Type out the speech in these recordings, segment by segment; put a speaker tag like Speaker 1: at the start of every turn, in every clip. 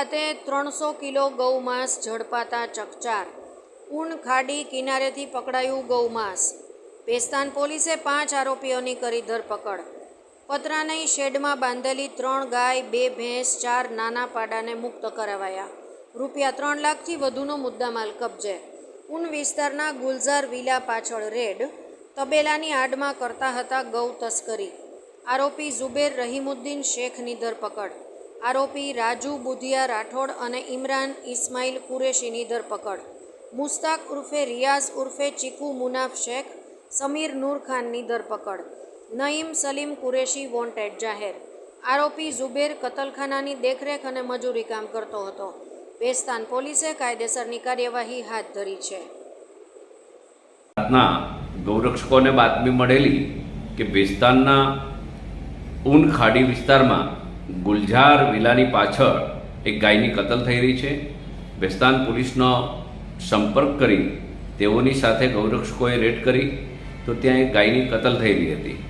Speaker 1: ખાતે ત્રણસો કિલો ગૌમાંસ ઝડપાતા ચકચાર. ઊન ખાડી કિનારેથી પકડાયું ગૌમાંસ. પેસ્તાન પોલીસે પાંચ આરોપીઓની કરી ધરપકડ. પતરાનઈ શેડમાં બાંધેલી ત્રણ ગાય, બે ભેંસ, ચાર નાના પાડાને મુક્ત કરાવાયા. રૂપિયા ત્રણ લાખથી વધુનો મુદ્દામાલ કબજે. ઊન વિસ્તારના ગુલઝાર વિલા પાછળ રેડ, તબેલાની આડમાં કરતા હતા ગૌ તસ્કરી આરોપી ઝુબેર રહીમુદ્દીન શેખની ધરપકડ. આરોપી રાજુ બુધિયા રાઠોડ અને ઇમરાન ઇસ્માઇલ કુરેશીની ધરપકડ. મુસ્તાક ઉર્ફે રિયાઝ ઉર્ફે ચીકુ મુનાફ શેખ, સમીર નૂર ખાનની ધરપકડ. નઈમ સલીમ કુરેશી વોન્ટેડ જાહેર. આરોપી ઝુબેર કતલખાનાની દેખરેખ અને મજૂરી કામ કરતો હતો. બેસ્તાન પોલીસે કાયદેસરની કાર્યવાહી હાથ ધરી છે.
Speaker 2: ગૌરક્ષકોને બાતમી મળેલી કે બેસ્તાનના ઊન ખાડી વિસ્તારમાં ગુલઝાર વિલાની પાછળ એક ગાયની કતલ થઈ રહી છે. બેસ્તાન પોલીસનો સંપર્ક કરી તેઓની સાથે ગૌરક્ષકોએ રેડ કરી તો ત્યાં એક ગાયની કતલ થઈ રહી હતી.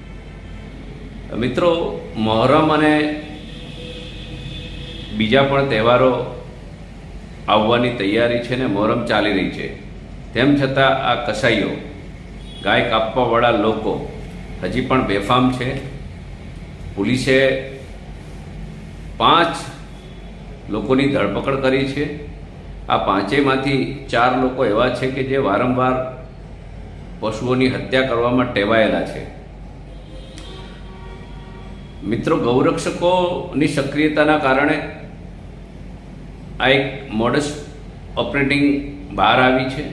Speaker 2: મિત્રો, મહોરમ અને બીજા પણ તહેવારો આવવાની તૈયારી છે ને મોહરમ ચાલી રહી છે. તેમ છતાં આ કસાઈઓ ગાય કાપવાવાળા લોકો હજી પણ બેફામ છે. પોલીસે પાંચ લોકોની ધરપકડ કરી છે. આ પાંચેયમાંથી ચાર લોકો એવા છે કે જે વારંવાર પશુઓની હત્યા કરવામાં ટેવાયેલા છે. મિત્રો, ગૌરક્ષકોની સક્રિયતાના કારણે આ એક મોડસ ઓપરેટિંગ બહાર આવી છે.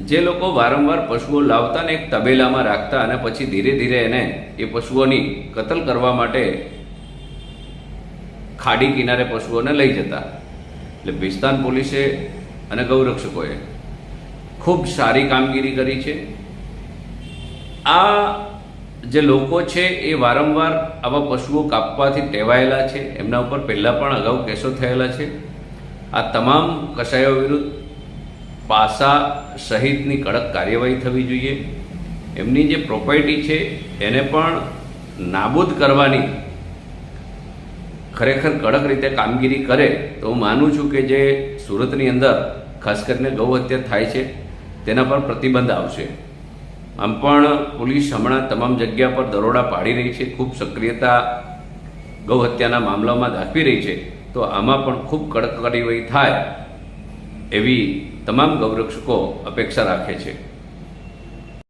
Speaker 2: જે લોકો વારંવાર પશુઓ લાવતા ને એક તબેલામાં રાખતા અને પછી ધીરે ધીરે એને એ પશુઓની કતલ કરવા માટે ખાડી કિનારે પશુઓને લઈ જતા. એટલે ભિસ્તાન પોલીસે અને ગૌરક્ષકોએ ખૂબ સારી કામગીરી કરી છે. આ જે લોકો છે એ વારંવાર આવા પશુઓ કાપવાથી ટેવાયેલા છે. એમના ઉપર પહેલાં પણ અગાઉ કેસો થયેલા છે. આ તમામ કસાયો વિરુદ્ધ પાસા સહિતની કડક કાર્યવાહી થવી જોઈએ. એમની જે પ્રોપર્ટી છે, એને પણ નાબૂદ કરવાની ખરેખર કડક રીતે કામગીરી કરે, તો હું માનું છું કે જે સુરતની અંદર ખાસ કરીને ગૌ હત્યા થાય છે, તેના પર પ્રતિબંધ આવશે. આમ પણ પોલીસ હમણાં તમામ જગ્યા પર દરોડા પાડી રહી છે, ખૂબ સક્રિયતા ગૌ હત્યાના મામલામાં દાખવી રહી છે, તો આમાં પણ ખૂબ કડક કાર્યવાહી થાય એવી તમામ ગૌરક્ષકો અપેક્ષા રાખે છે.